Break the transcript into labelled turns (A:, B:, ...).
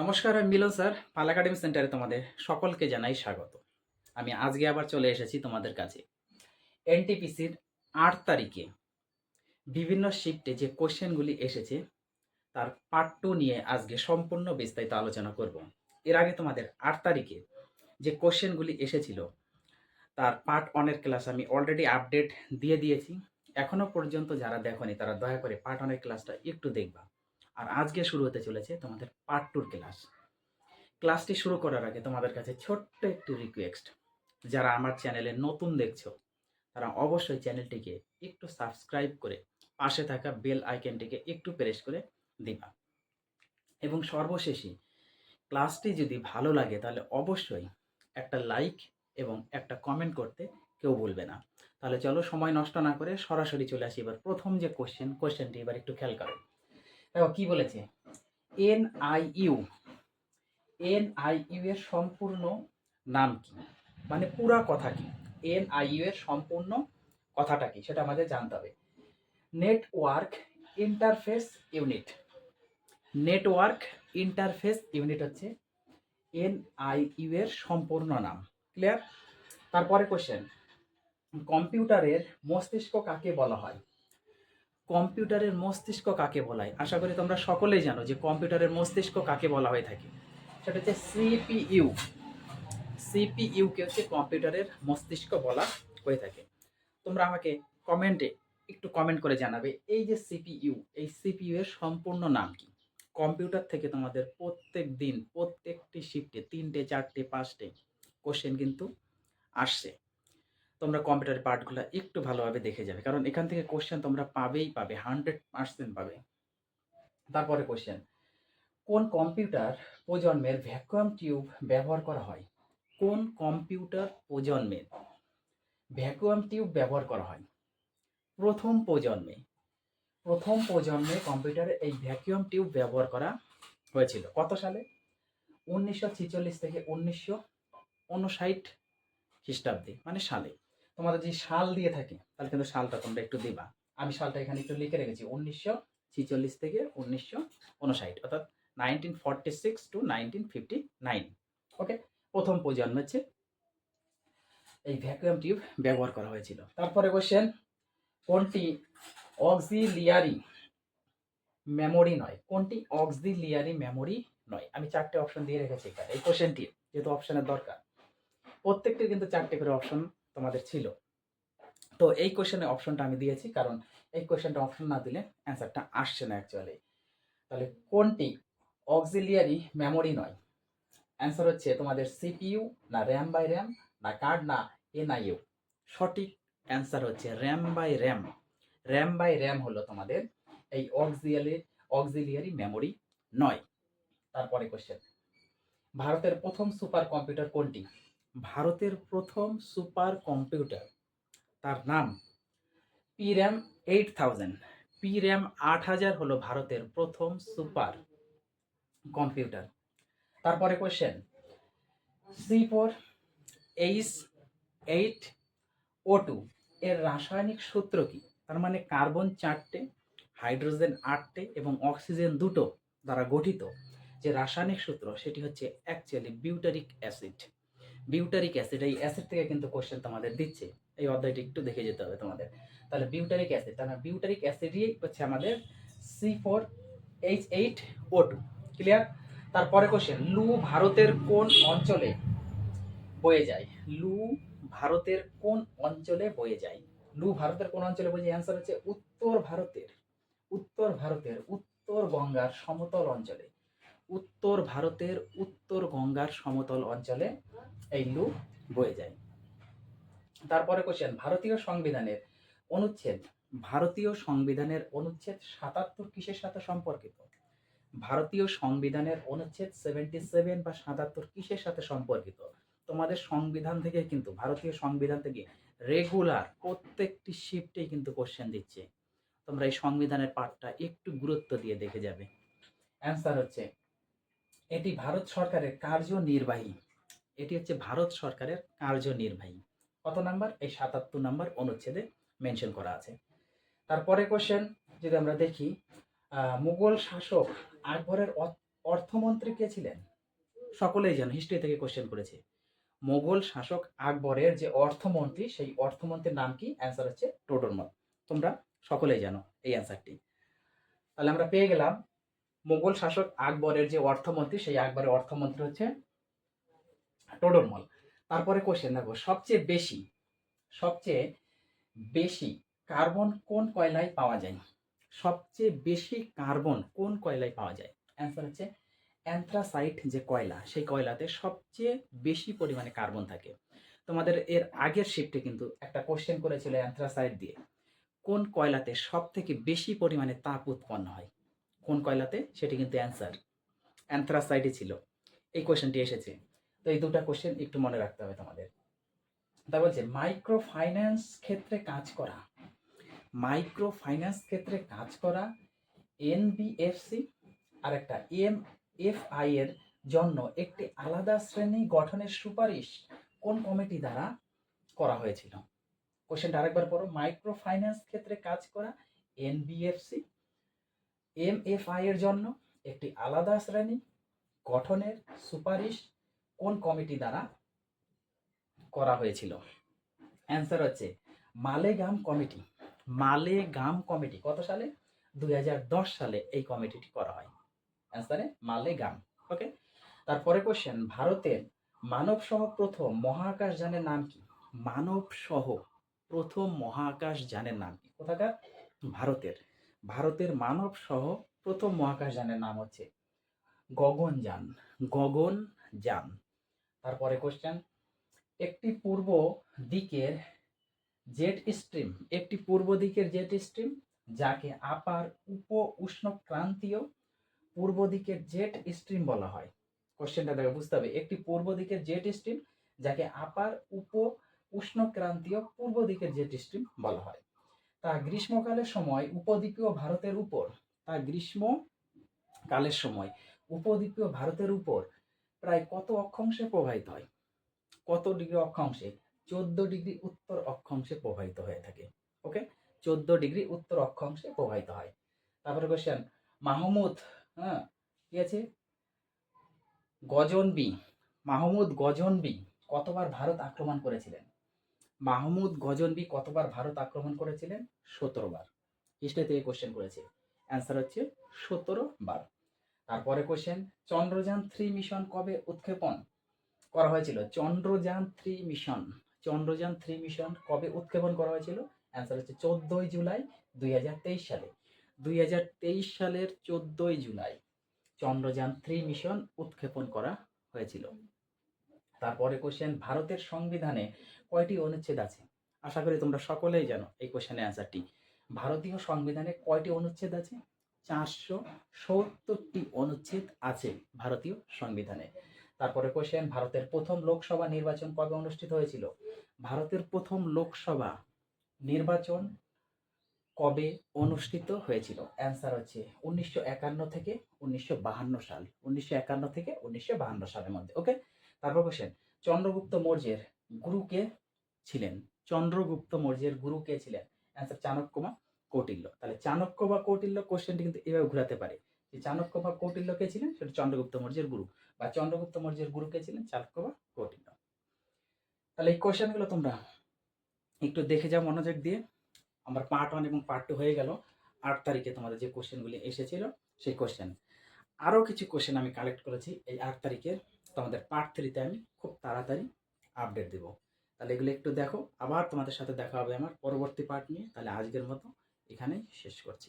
A: নমস্কার, আমি মিলন স্যার, পাল একাডেমি সেন্টারে তোমাদের সকলকে জানাই স্বাগত। আমি আজকে আবার চলে এসেছি তোমাদের কাছে। এনটিপিসির আট তারিখে বিভিন্ন শিফটে যে কোশ্চেনগুলি এসেছে, তার পার্ট টু নিয়ে আজকে সম্পূর্ণ বিস্তারিত আলোচনা করব। এর আগে তোমাদের আট তারিখে যে কোশ্চেনগুলি এসেছিল, তার পার্ট ওয়ানের ক্লাস আমি অলরেডি আপডেট দিয়ে দিয়েছি। এখনও পর্যন্ত যারা দেখনি, তারা দয়া করে পার্ট ওয়ানের ক্লাসটা একটু দেখবা। আর আজকে শুরু হতে চলেছে তোমাদের পার্ট টুর ক্লাস ক্লাসটি শুরু করার আগে তোমাদের কাছে ছোট্ট একটি রিকোয়েস্ট যারা আমার চ্যানেলে নতুন দেখছ, তারা অবশ্যই চ্যানেলটিকে একটু সাবস্ক্রাইব করে পাশে থাকা বেল আইকনটিকে একটু প্রেস করে দিবা। এবং সর্বশেষে ক্লাসটি যদি ভালো লাগে, তাহলে অবশ্যই একটা লাইক এবং একটা কমেন্ট করতে কেউ বলবে না। তাহলে চলো সময় নষ্ট না করে সরাসরি চলে আসি এবার প্রথম যে কোশ্চেন কোশ্চেনটি এবার একটু খেয়াল করো। দেখো, কি বলেছে? N I U N I U এর সম্পূর্ণ নাম কি? মানে পুরা কথা কি? এন আই ইউ এর সম্পূর্ণ কথাটা কি? সেটা আমাদের জানতে হবে। Network interface unit network interface unit হচ্ছে এন আই ইউ এর সম্পূর্ণ নাম। ক্লিয়ার তারপরে কোশ্চেন কম্পিউটারের মস্তিষ্ক কাকে বলা হয়? কম্পিউটারের মস্তিষ্ক কাকে বলা হয় আশা করি তোমরা সকলেই জানো যে কম্পিউটারের মস্তিষ্ক কাকে বলা হয়ে থাকে। সেটা হচ্ছে সিপিইউ। সিপিইউকে হচ্ছে কম্পিউটারের মস্তিষ্ক বলা হয়ে থাকে। তোমরা আমাকে কমেন্টে একটু কমেন্ট করে জানাবে, এই যে সিপিইউ, এই সিপিইউ এর সম্পূর্ণ নাম কি? কম্পিউটার থেকে তোমাদের প্রত্যেক দিন, প্রত্যেকটি শিফটে তিনটে, চারটে, পাঁচটে কোশ্চেন কিন্তু আসছে। তোমরা কম্পিউটারের পার্টগুলো একটু ভালোভাবে দেখে যাবে। কারণ এখান থেকে কোশ্চেন তোমরা পাবেই পাবে হান্ড্রেড পার্সেন্ট পাবে। তারপরে কোশ্চেন কোন কম্পিউটার প্রজন্মের ভ্যাকুয়াম টিউব ব্যবহার করা হয়? কোন কম্পিউটার প্রজন্মের ভ্যাকুয়াম টিউব ব্যবহার করা হয়? প্রথম প্রজন্মে প্রথম প্রজন্মে কম্পিউটারে এই ভ্যাকুয়াম টিউব ব্যবহার করা হয়েছিল। কত সালে? উনিশশো থেকে উনিশশো উনষাট খ্রিস্টাব্দে মানে সালে। তোমাদের যে সাল দিয়ে থাকে, তাহলে কিন্তু সালটা তোমরা একটু দিবা। আমি সালটা এখানে একটু লিখে রেখেছি, উনিশশো ছিচল্লিশ থেকে উনিশশো উনষাট অর্থাৎ nineteen forty six to nineteen fifty nine okay প্রথম প্রজন্ম হচ্ছে এই ভ্যাকুয়াম টিউব ব্যবহার করা হয়েছিল। তারপরে কোশ্চেন কোনটি অক্সিলিয়ারি মেমোরি নয়? কোনটি অক্সিলিয়ারি মেমোরি নয়? আমি চারটে অপশন দিয়ে রেখেছি এখানে, এই কোশ্চেনটি যেহেতু অপশনের দরকার। প্রত্যেকটির কিন্তু চারটে করে অপশন তোমাদের ছিল। তো এই কোশ্চেনের অপশনটা আমি দিয়েছি, কারণ এই কোশ্চেনটা অপশন না দিলে অ্যান্সারটা আসছে না অ্যাকচুয়ালি তাহলে কোনটি? অক্সিলিয়ারি মেমোরি নয়। অ্যান্সার হচ্ছে তোমাদের সিপিইউ না র্যাম বাই র্যাম না কার্ড না এনআইইউ সঠিক অ্যান্সার হচ্ছে RAM by RAM RAM by RAM হলো তোমাদের এই অক্সিলিয়ারি অক্সিলিয়ারি মেমোরি নয়। তারপরে কোশ্চেন ভারতের প্রথম সুপার কম্পিউটার কোনটি? ভারতের প্রথম সুপার কম্পিউটার তার নাম P RAM eight thousand. P RAM আট হাজার হলো ভারতের প্রথম সুপার কম্পিউটার তারপরে question C four H eight O two এর রাসায়নিক সূত্র কি? তার মানে কার্বন চারটে হাইড্রোজেন আটটে এবং অক্সিজেন দুটো দ্বারা গঠিত যে রাসায়নিক সূত্র, সেটি হচ্ছে actually butyric acid butyric acid এই অ্যাসিড থেকে কিন্তু কোশ্চেন তোমাদের দিচ্ছে। এই অধ্যায়টি একটু দেখে যেতে হবে তোমাদের। তাহলে বিউটারিক অ্যাসিড তাহলে বিউটারিক অ্যাসিডই হচ্ছে আমাদের C four H eight O two clear তারপরে কোশ্চেন লু ভারতের কোন অঞ্চলে বয়ে যায়? লু ভারতের কোন অঞ্চলে বয়ে যায়? লু ভারতের কোন অঞ্চলে বয়ে যায়? অ্যান্সার হচ্ছে উত্তর ভারতের উত্তর ভারতের, উত্তর গঙ্গার সমতল অঞ্চলে। উত্তর ভারতের উত্তর গঙ্গার সমতল অঞ্চলে এই লু বয়ে যায়। তারপরে কোশ্চেন ভারতীয় সংবিধানের অনুচ্ছেদ। ভারতীয় সংবিধানের অনুচ্ছেদ সাতাত্তর কিসের সাথে সম্পর্কিত? ভারতীয় সংবিধানের অনুচ্ছেদ সেভেন্টি সেভেন বা সাতাত্তর কিসের সাথে সম্পর্কিত? তোমাদের সংবিধান থেকে কিন্তু, ভারতীয় সংবিধান থেকে রেগুলার প্রত্যেকটি শিফটেই কিন্তু কোশ্চেন দিচ্ছে। তোমরা এই সংবিধানের পার্টটা একটু গুরুত্ব দিয়ে দেখে যাবে। অ্যান্সার হচ্ছে এটি ভারত সরকারের কার্যনির্বাহী। এটি হচ্ছে ভারত সরকারের কার্যনির্বাহী। কত নাম্বার? এই সাতাত্তর নাম্বার অনুচ্ছেদে মেনশন করা আছে। তারপরে কোশ্চেন যদি আমরা দেখি মুঘল শাসক আকবরের অর্থমন্ত্রী কে ছিলেন? সকলেই জানো হিস্ট্রি থেকে কোশ্চেন করেছে। মোগল শাসক আকবরের যে অর্থমন্ত্রী, সেই অর্থমন্ত্রীর নাম কি? অ্যান্সার হচ্ছে টোডরমল তোমরা সকলেই জানো এই অ্যান্সারটি তাহলে আমরা পেয়ে গেলাম মোগল শাসক আকবরের যে অর্থমন্ত্রী, সেই আকবরের অর্থমন্ত্রী হচ্ছে টোডরমল। তারপরে কোশ্চেন দেখো, সবচেয়ে বেশি সবচেয়ে বেশি কার্বন কোন কয়লায় পাওয়া যায়? সবচেয়ে বেশি কার্বন কোন কয়লায় পাওয়া যায়? অ্যান্সার হচ্ছে অ্যান্থ্রাসাইট যে কয়লা, সেই কয়লাতে সবচেয়ে বেশি পরিমাণে কার্বন থাকে। তোমাদের এর আগের শিফটে কিন্তু একটা কোশ্চেন করেছিল অ্যান্থ্রাসাইট দিয়ে। কোন কয়লাতে সব থেকে বেশি পরিমাণে তাপ উৎপন্ন হয়? কোন কয়লাতে, সেটি কিন্তু অ্যান্সার অ্যান্থ্রাসাইটই ছিল। এই কোশ্চেনটি এসেছে। তো এই দুটো কোশ্চেন একটু মনে রাখতে হবে তোমাদের। তা বলছে মাইক্রো ফাইন্যান্স ক্ষেত্রে কাজ করা। মাইক্রো ফাইন্যান্স ক্ষেত্রে কাজ করা এনবিএফসি আর একটা এম এফ আই এর জন্য একটি আলাদা শ্রেণি গঠনের সুপারিশ কোন কমিটি দ্বারা করা হয়েছিল? কোশ্চেনটা আরেকবার পড়ো। মাইক্রো ফাইন্যান্স ক্ষেত্রে কাজ করা এনবিএফসি এম এফ আই এর জন্য একটি আলাদা শ্রেণি, গঠনের সুপারিশ কোন কমিটি দ্বারা করা হয়েছিল? অ্যান্সার হচ্ছে মালেগাম কমিটি। মালেগাম কমিটি কত সালে? দুই হাজার দশ সালে এই কমিটিটি করা হয়। অ্যান্সারে মালেগাম। ওকে তারপরে কোশ্চেন ভারতের মানব সহ প্রথম মহাকাশ যানের নাম কি? মানব সহ প্রথম মহাকাশ যানের নাম কি? কোথাকার? ভারতের। ভারতের মানব সহ প্রথম মহাকাশযানের নাম হচ্ছে গগনযান গগনযান। তারপরে কোশ্চেন একটি পূর্ব দিকের জেট স্ট্রিম, একটি পূর্ব দিকের জেট স্ট্রিম যাকে আপার উপ উষ্ণক্রান্তীয় পূর্ব দিকের জেট স্ট্রিম বলা হয়। কোশ্চেনটা দেখে, বুঝতে হবে। একটি পূর্ব দিকের জেট স্ট্রিম যাকে আপার উপ উষ্ণক্রান্তীয় পূর্ব দিকের জেট স্ট্রিম বলা হয়। তা গ্রীষ্মকালের সময় উপদ্বীপীয় ভারতের উপর, তা গ্রীষ্মকালের সময় উপদ্বীপীয় ভারতের উপর প্রায় কত অক্ষাংশে প্রবাহিত হয়? কত ডিগ্রি অক্ষাংশে? চোদ্দ ডিগ্রি উত্তর অক্ষাংশে প্রবাহিত হয়ে থাকে। ওকে চোদ্দ ডিগ্রি উত্তর অক্ষাংশে প্রবাহিত হয়। তারপরে কোশ্চেন মাহমুদ হ্যাঁ কি আছে? গজনবি, মাহমুদ গজনবি কতবার ভারত আক্রমণ করেছিলেন? মাহমুদ গজনবি কতবার ভারত আক্রমণ করেছিলেন? সতেরো বার হিস্ট্রি থেকে কোশ্চেন করেছে। অ্যান্সার হচ্ছে সতেরো বার তারপরে কোশ্চেন চন্দ্রযান থ্রি মিশন কবে উৎক্ষেপণ? করা হয়েছিল। Chandrayaan three mission Chandrayaan three mission কবে উৎক্ষেপণ করা হয়েছিল? অ্যান্সার হচ্ছে চোদ্দই জুলাই দুই হাজার তেইশ সালে। দুই হাজার তেইশ সালের চোদ্দই জুলাই চন্দ্রযান থ্রি মিশন উৎক্ষেপণ করা হয়েছিল। তারপরে কোশ্চেন ভারতের সংবিধানে কয়টি অনুচ্ছেদ আছে? আশা করি তোমরা সকলেই জানো এই কোশ্চেনের অ্যান্সারটি ভারতীয় সংবিধানে কয়টি অনুচ্ছেদ আছে? চারশো সত্তরটি অনুচ্ছেদ আছে ভারতীয় সংবিধানে। তারপরে কোশ্চেন ভারতের প্রথম লোকসভা নির্বাচন কবে অনুষ্ঠিত হয়েছিল? ভারতের প্রথম লোকসভা নির্বাচন কবে অনুষ্ঠিত হয়েছিল? অ্যান্সার হচ্ছে উনিশশো একান্ন থেকে উনিশশো বাহান্ন সাল। উনিশশো একান্ন থেকে উনিশশো বাহান্ন সালের মধ্যে ওকে তারপর কোশ্চেন চন্দ্রগুপ্ত মৌর্যের গুরু কে ছিলেন? চন্দ্রগুপ্ত মৌর্যের গুরু কে ছিলেন? অ্যান্সার চাণক্য বা কৌটিল্য। তাহলে চাণক্য বা কৌটিল্য কোশ্চেনটি কিন্তু এভাবে ঘোরাতে পারে। যে চাণক্য বা কৌটিল্য কে ছিলেন? সেটা চন্দ্রগুপ্ত মৌর্যের গুরু। বা চন্দ্রগুপ্ত মৌর্যের গুরু কে ছিলেন? চাণক্য বা কৌটিল্য। তাহলে এই কোশ্চেনগুলো তোমরা একটু দেখে যাও মনোযোগ দিয়ে। আমার পার্ট ওয়ান এবং পার্ট টু হয়ে গেল। আট তারিখে তোমাদের যে কোশ্চেনগুলি এসেছিল, সেই কোশ্চেন আরও কিছু কোশ্চেন আমি কালেক্ট করেছি এই আট তারিখে তোমাদের পার্ট থ্রিতে আমি খুব তাড়াতাড়ি আপডেট দেবো। তাহলে এগুলো একটু দেখো, আবার তোমাদের সাথে দেখা হবে আমার পরবর্তী পার্ট নিয়ে। তাহলে আজকের মতো এখানেই শেষ করছি।